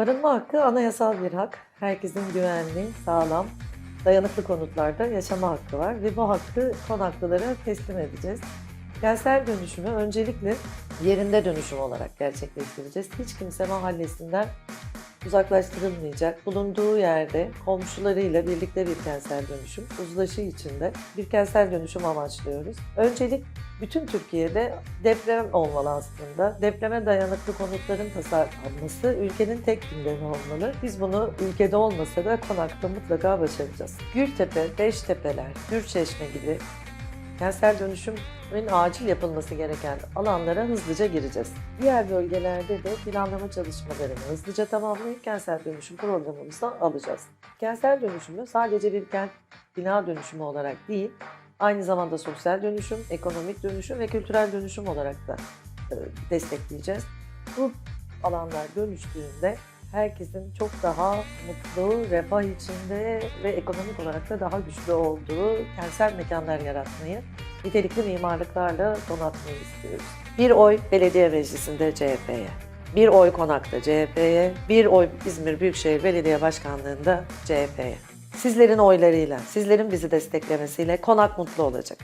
Barınma hakkı anayasal bir hak. Herkesin güvenli, sağlam, dayanıklı konutlarda yaşama hakkı var ve bu hakkı konaklılara teslim edeceğiz. Kentsel dönüşümü öncelikle yerinde dönüşüm olarak gerçekleştireceğiz. Hiç kimse mahallesinden uzaklaştırılmayacak. Bulunduğu yerde komşularıyla birlikte bir kentsel dönüşüm, uzlaşı içinde bir kentsel dönüşüm amaçlıyoruz. Öncelik bütün Türkiye'de deprem olmalı aslında. Depreme dayanıklı konutların tasarlanması ülkenin tek gündemi olmalı. Biz bunu ülkede olmasa da konakta mutlaka başaracağız. Gültepe, Beştepeler, Gürçeşme gibi kentsel dönüşümün acil yapılması gereken alanlara hızlıca gireceğiz. Diğer bölgelerde de planlama çalışmalarını hızlıca tamamlayıp kentsel dönüşüm programımıza alacağız. Kentsel dönüşümü sadece bir kent bina dönüşümü olarak değil, aynı zamanda sosyal dönüşüm, ekonomik dönüşüm ve kültürel dönüşüm olarak da e, destekleyeceğiz. Bu alanlar dönüştüğünde herkesin çok daha mutlu, refah içinde ve ekonomik olarak da daha güçlü olduğu kentsel mekanlar yaratmayı, nitelikli mimarlıklarla donatmayı istiyoruz. Bir oy belediye meclisinde CHP'ye, bir oy konakta CHP'ye, bir oy İzmir Büyükşehir Belediye Başkanlığı'nda CHP'ye. Sizlerin oylarıyla, sizlerin bizi desteklemesiyle konak mutlu olacak.